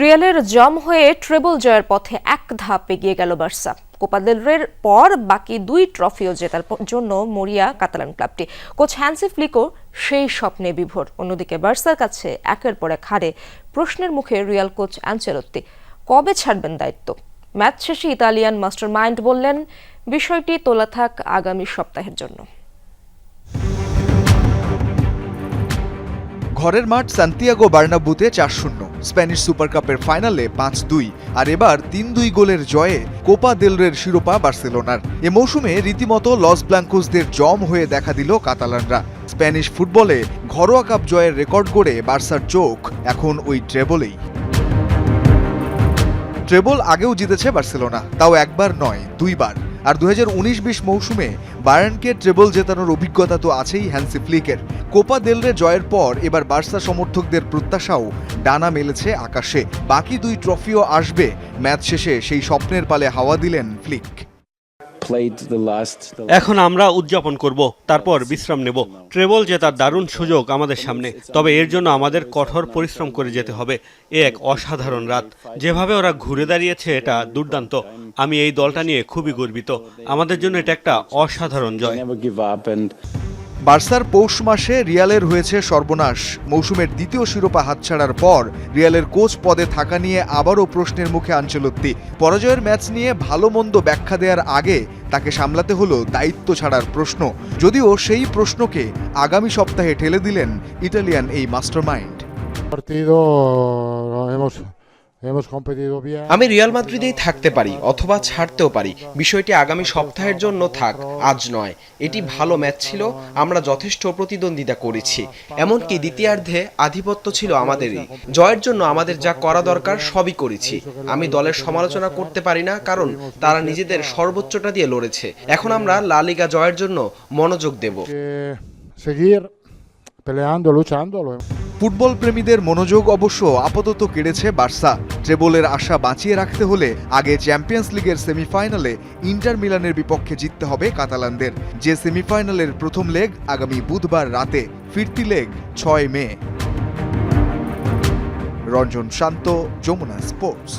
রিয়ালের জম হয়ে ট্রেবল জয়ের পথে এক ধাপ এগিয়ে গেল বার্সা। কোপা দেল পর বাকি দুই ট্রফিও জেতার জন্য মরিয়া কাতালান ক্লাবটি। কোচ হ্যান্সি ফ্লিকো সেই স্বপ্নে বিভোর। অন্যদিকে বার্সার কাছে একের পর এক হারে প্রশ্নের মুখে রিয়াল কোচ অ্যাঞ্চেলত্তি কবে ছাড়বেন দায়িত্ব? ম্যাচ শেষে ইতালিয়ান মাস্টার মাইন্ড বললেন, বিষয়টি তোলা থাক আগামী সপ্তাহের জন্য। ঘরের মাঠ সান্তিয়াগো বার্নাবুতে চার শূন্য, স্প্যানিশ সুপার কাপের ফাইনালে পাঁচ দুই, আর এবার তিন দুই গোলের জয়ে কোপা দেলরের শিরোপা বার্সেলোনার। এ মৌসুমে রীতিমতো লস ব্লাঙ্কোসদের জম হয়ে দেখা দিল কাতালানরা। স্প্যানিশ ফুটবলে ঘরোয়া কাপ জয়ের রেকর্ড গড়ে বার্সার চোখ এখন ওই ট্রেবলেই। ট্রেবল আগেও জিতেছে বার্সেলোনা, তাও একবার নয়, দুইবার। আর দু হাজার উনিশ বিশ মৌসুমে বায়ার্নকে ট্রেবল জেতানোর অভিজ্ঞতা তো আছেই হ্যান্সি ফ্লিকের। কোপা দেলরে জয়ের পর এবার বার্সা সমর্থকদের প্রত্যাশাও ডানা মেলেছে আকাশে। বাকি দুই ট্রফিও আসবে ম্যাচ শেষে, সেই স্বপ্নের পালে হাওয়া দিলেন ফ্লিক। এখন আমরা উদযাপন করব তারপর বিশ্রাম নেব। ট্রেবল জেতার দারুণ সুযোগ আমাদের সামনে। তবে এর জন্য আমাদের কঠোর পরিশ্রম করে যেতে হবে। এ এক অসাধারণ রাত। যেভাবে ওরা ঘুরে দাঁড়িয়েছে এটা দুর্দান্ত। আমি এই দলটা নিয়ে খুবই গর্বিত। আমাদের জন্য এটা একটা অসাধারণ জয়। বার্সার পৌষ মাসে রিয়ালের হয়েছে সর্বনাশ। মৌসুমের দ্বিতীয় শিরোপা হাতছাড়ার পর রিয়ালের কোচ পদে থাকা নিয়ে আবারও প্রশ্নের মুখে আঞ্চলত্তি। পরাজয়ের ম্যাচ নিয়ে ভালো মন্দ ব্যাখ্যা দেওয়ার আগে তাকে সামলাতে হলো দায়িত্ব ছাড়ার প্রশ্ন। যদিও সেই প্রশ্নকে আগামী সপ্তাহে ঠেলে দিলেন ইটালিয়ান এই মাস্টারমাইন্ড। আমি রিয়াল মাদ্রিদেই থাকতে পারি অথবা ছাড়তেও পারি। বিষয়টি আগামী সপ্তাহের জন্য থাক আজ নয়। এটি ভালো ম্যাচ ছিল আমরা যথেষ্ট প্রতিদ্বন্দ্বিতা করেছি। এমনকি দ্বিতীয়ার্ধে আধিপত্য ছিল আমাদেরই। জয়ের জন্য আমাদের যা করা দরকার সবই করেছি। আমি দলের সমালোচনা করতে পারি না কারণ তারা নিজেদের সর্বোচ্চটা দিয়ে লড়েছে। এখন আমরা লা লিগা জয়ের জন্য মনোযোগ দেব। ফুটবল প্রেমীদের মনোযোগ অবশ্য আপাতত কেড়েছে বার্সা। ট্রেবলের আশা বাঁচিয়ে রাখতে হলে আগে চ্যাম্পিয়ন্স লিগের সেমিফাইনালে ইন্টার মিলানের বিপক্ষে জিততে হবে কাতালানদের। যে সেমিফাইনালের প্রথম লেগ আগামী বুধবার রাতে, ফিরতি লেগ ছয় মে। রঞ্জন শান্ত, যমুনা স্পোর্টস।